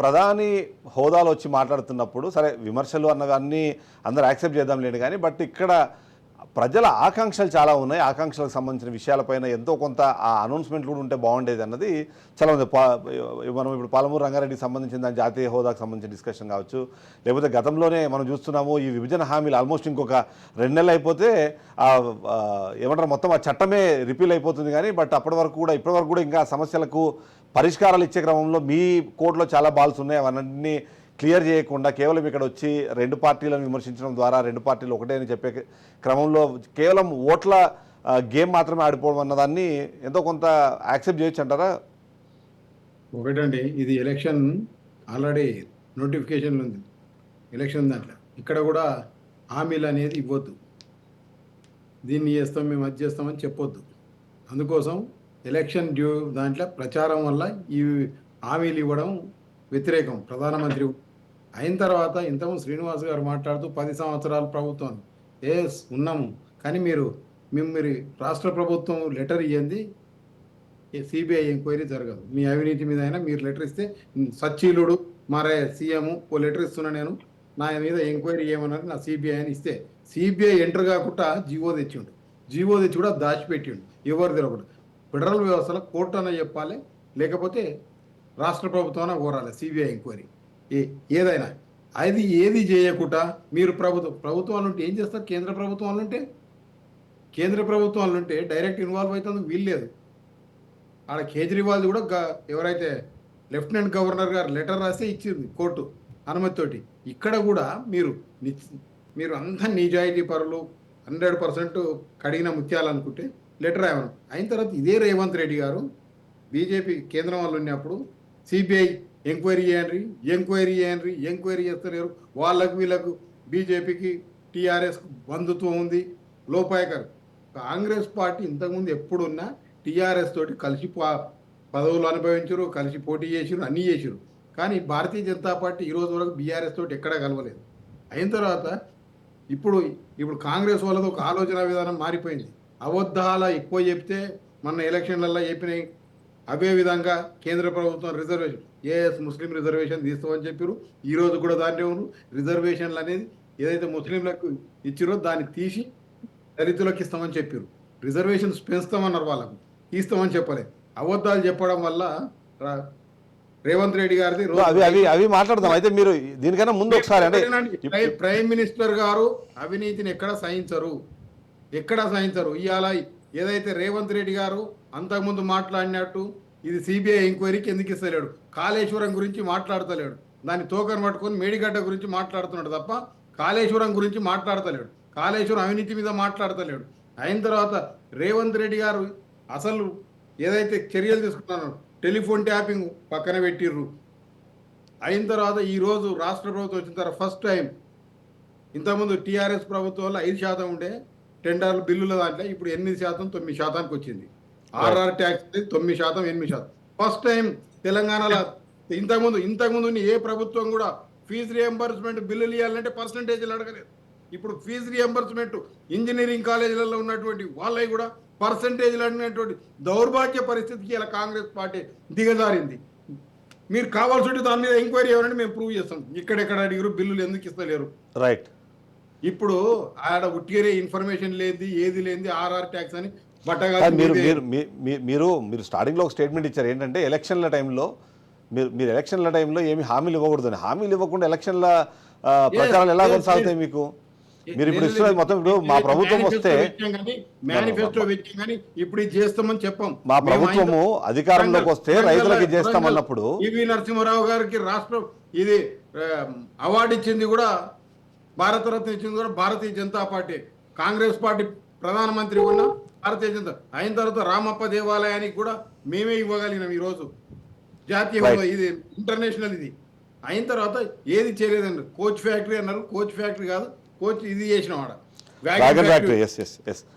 ప్రధాని హోదాలో వచ్చి మాట్లాడుతున్నప్పుడు సరే విమర్శలు అన్నవన్నీ అందరూ యాక్సెప్ట్ చేద్దాం లేని కానీ బట్ ఇక్కడ ప్రజల ఆకాంక్షలు చాలా ఉన్నాయి. ఆకాంక్షలకు సంబంధించిన విషయాలపైన ఎంతో కొంత ఆ అనౌన్స్మెంట్లు కూడా ఉంటే బాగుండేది అన్నది చాలా ఉంది. మనం ఇప్పుడు పాలమూరు రంగారెడ్డికి సంబంధించిన దాని జాతీయ హోదాకు సంబంధించిన డిస్కషన్ కావచ్చు. లేకపోతే గతంలోనే మనం చూస్తున్నాము ఈ విభజన హామీలు ఆల్మోస్ట్ ఇంకొక రెండు నెలలు అయిపోతే ఏమంటారు మొత్తం ఆ చట్టమే రిపీల్ అయిపోతుంది కానీ బట్ అప్పటి వరకు కూడా ఇప్పటి వరకు కూడా ఇంకా సమస్యలకు పరిష్కారాలు ఇచ్చే క్రమంలో మీ కోర్టులో చాలా బాల్స్ ఉన్నాయి. అవన్నీ క్లియర్ చేయకుండా కేవలం ఇక్కడ వచ్చి రెండు పార్టీలను విమర్శించడం ద్వారా రెండు పార్టీలు ఒకటే అని చెప్పే క్రమంలో కేవలం ఓట్ల గేమ్ మాత్రమే ఆడిపోవడం అన్నదాన్ని ఎంతో కొంత యాక్సెప్ట్ చేయొచ్చు అంటారా? ఒకటండి ఇది ఎలక్షన్ ఆల్రెడీ నోటిఫికేషన్ ఉంది. ఎలక్షన్ దాంట్లో. ఇక్కడ కూడా హామీలు అనేది ఇవ్వద్దు. దీన్ని చేస్తాం మేము అది చేస్తామని చెప్పొద్దు. అందుకోసం ఎలక్షన్ డ్యూ దాంట్లో ప్రచారం వల్ల ఈ హామీలు ఇవ్వడం వ్యతిరేకం ప్రధానమంత్రి. అయిన తర్వాత ఇంతకుముందు శ్రీనివాస్ గారు మాట్లాడుతూ పది సంవత్సరాలు ప్రభుత్వం. ఏ ఉన్నాము. కానీ మీరు మేము మీరు రాష్ట్ర ప్రభుత్వం లెటర్ ఇవ్వండి సిబిఐ ఎంక్వైరీ జరగదు. మీ అవినీతి మీద అయినా మీరు లెటర్ ఇస్తే సచ్చీలుడు మరే సీఎం ఓ లెటర్ ఇస్తున్నా నేను. నా మీద ఎంక్వైరీ చేయమన్నారు నా సిబిఐ అని ఇస్తే. సిబిఐ ఎంటర్ కాకుండా జీవో తెచ్చిండు. జీవో తెచ్చి కూడా దాచిపెట్టిండు. ఎవరు తిరగడు ఫెడరల్ వ్యవస్థలో కోర్టు అన్న చెప్పాలి లేకపోతే రాష్ట్ర ప్రభుత్వం కోరాలి సిబిఐ ఎంక్వైరీ ఏ ఏదైనా. అది ఏది చేయకుండా మీరు ప్రభుత్వం ప్రభుత్వాలు ఉంటే ఏం చేస్తారు? కేంద్ర ప్రభుత్వాలు ఉంటే కేంద్ర ప్రభుత్వాలు ఉంటే డైరెక్ట్ ఇన్వాల్వ్ అవుతుంది వీల్లేదు ఆడ కేజ్రీవాల్ కూడా గ- ఎవరైతే లెఫ్టినెంట్ గవర్నర్ గారు లెటర్ రాస్తే ఇచ్చింది కోర్టు అనుమతితోటి. ఇక్కడ కూడా మీరు మీరు అంత నిజాయితీ పరులు హండ్రెడ్ పర్సెంట్ కడిగిన ముత్యాలనుకుంటే లెటర్ రాయమను. అయిన తర్వాత ఇదే రేవంత్ రెడ్డి గారు బీజేపీ కేంద్రం వాళ్ళు ఉన్నప్పుడు సిబిఐ ఎంక్వైరీ చేయండి ఎంక్వైరీ చేయండి ఎంక్వైరీ చేస్తలేరు వాళ్ళకు వీళ్ళకు బీజేపీకి టీఆర్ఎస్ బంధుత్వం ఉంది. లోపాయకర్ కాంగ్రెస్ పార్టీ ఇంతకుముందు ఎప్పుడున్నా టీఆర్ఎస్ తోటి కలిసి పదవులు అనుభవించరు కలిసి పోటీ చేసిరు అన్నీ చేసిరు కానీ భారతీయ జనతా పార్టీ ఈ రోజు వరకు బీఆర్ఎస్ తోటి ఎక్కడా కలవలేదు. అయిన తర్వాత ఇప్పుడు ఇప్పుడు కాంగ్రెస్ వాళ్ళది ఒక ఆలోచన విధానం మారిపోయింది. అబద్ధాల ఎక్కువ చెప్తే మన ఎలక్షన్లలో చెప్పినాయి. అవే విధంగా కేంద్ర ప్రభుత్వం రిజర్వేషన్ ఏఎస్ ముస్లిం రిజర్వేషన్ తీస్తామని చెప్పారు. ఈ రోజు కూడా దాంట్లో ఉన్నారు. రిజర్వేషన్లు అనేది ఏదైతే ముస్లింలకు ఇచ్చిరో దాన్ని తీసి దళితులకు ఇస్తామని చెప్పారు. రిజర్వేషన్స్ పెంచుతామన్నారు వాళ్ళకు. తీస్తామని చెప్పలేదు. అబద్ధాలు చెప్పడం వల్ల రేవంత్ రెడ్డి గారిది అవి అవి అవి మాట్లాడదాం. అయితే మీరు దీనికన్నా ముందు ఒకసారి అంటే ప్రైమ్ ప్రైమ్ మినిస్టర్ గారు అవినీతిని ఎక్కడ సహించరు. ఎక్కడ సహించరు. ఇవాళ ఏదైతే రేవంత్ రెడ్డి గారు అంతకుముందు మాట్లాడినట్టు ఇది సిబిఐ ఎంక్వైరీకి ఎందుకు ఇస్తలేడు? కాళేశ్వరం గురించి మాట్లాడతలేడు. దాన్ని తోకను పట్టుకొని మేడిగడ్డ గురించి మాట్లాడుతున్నాడు తప్ప కాళేశ్వరం గురించి మాట్లాడతలేడు. కాళేశ్వరం అవినీతి మీద మాట్లాడతలేడు. అయిన తర్వాత రేవంత్ రెడ్డి గారు అసలు ఏదైతే చర్యలు తీసుకున్నారో టెలిఫోన్ ట్యాపింగ్ పక్కన పెట్టిర్రు. అయిన తర్వాత ఈరోజు రాష్ట్ర ప్రభుత్వం వచ్చిన తర్వాత ఫస్ట్ టైం ఇంతకుముందు టీఆర్ఎస్ ప్రభుత్వంలో ఐదు శాతం ఉండే టెండర్లు బిల్లుల దాంట్లో ఇప్పుడు ఎనిమిది శాతం తొమ్మిది శాతానికి వచ్చింది. ఆర్ఆర్ ట్యాక్స్ తొమ్మిది శాతం ఎనిమిది శాతం. ఫస్ట్ టైం తెలంగాణలో ఇంతకుముందు ఇంతకుముందు ఏ ప్రభుత్వం కూడా ఫీజు రియంబర్స్మెంట్ బిల్లులు ఇవ్వాలంటే పర్సంటేజ్లు అడగలేదు. ఇప్పుడు ఫీజు రియంబర్స్మెంట్ ఇంజనీరింగ్ కాలేజీలలో ఉన్నటువంటి వాళ్ళవి కూడా పర్సంటేజ్లు అడిగినటువంటి దౌర్భాగ్య పరిస్థితికి ఇలా కాంగ్రెస్ పార్టీ దిగజారింది. మీరు కావాల్సి ఉంటే దాని మీద ఎంక్వైరీ చేయాలంటే మేము ప్రూవ్ చేస్తాం. ఇక్కడెక్కడ అడిగారు బిల్లులు ఎందుకు ఇస్తలేరు? రైట్ ఇప్పుడు ఆడ ఉట్టిగరే ఇన్ఫర్మేషన్ లేనిది ఏది లేనిది ఆర్ఆర్ ట్యాక్స్ అని బట్టగా మీరు మీరు మీరు మీరు స్టార్టింగ్లో ఒక స్టేట్మెంట్ ఇచ్చారు. ఏంటంటే ఎలక్షన్ల టైంలో మీరు మీరు ఎలక్షన్ల టైంలో ఏమి హామీలు ఇవ్వకూడదని హామీలు ఇవ్వకుండా ఎలక్షన్ల ప్రచారాలు ఎలా కొనసాగుతాయి మీకు? మీరు ఇప్పుడు ఇస్తున్నది మొత్తం ఇప్పుడు మా ప్రభుత్వం వస్తే మేనిఫెస్టో కానీ ఇప్పుడు చేస్తామని చెప్పాం. మా ప్రభుత్వము అధికారంలోకి వస్తే రైతులకి చేస్తామన్నప్పుడు ఈవి నరసింహారావు గారికి రాష్ట్రం ఇది అవార్డు ఇచ్చింది కూడా భారతరత్న ఇచ్చింది కూడా భారతీయ జనతా పార్టీ. కాంగ్రెస్ పార్టీ ప్రధానమంత్రి ఉన్న భారతీయ జనతా. అయిన తర్వాత రామప్ప దేవాలయానికి కూడా మేమే ఇవ్వగలిగినాం ఈ రోజు జాతీయ. హోదా ఇది ఇంటర్నేషనల్ ఇది. అయిన తర్వాత ఏది చేయలేదండి. కోచ్ ఫ్యాక్టరీ అన్నారు. కోచ్ ఫ్యాక్టరీ కాదు కోచ్ ఇది చేసిన వాడ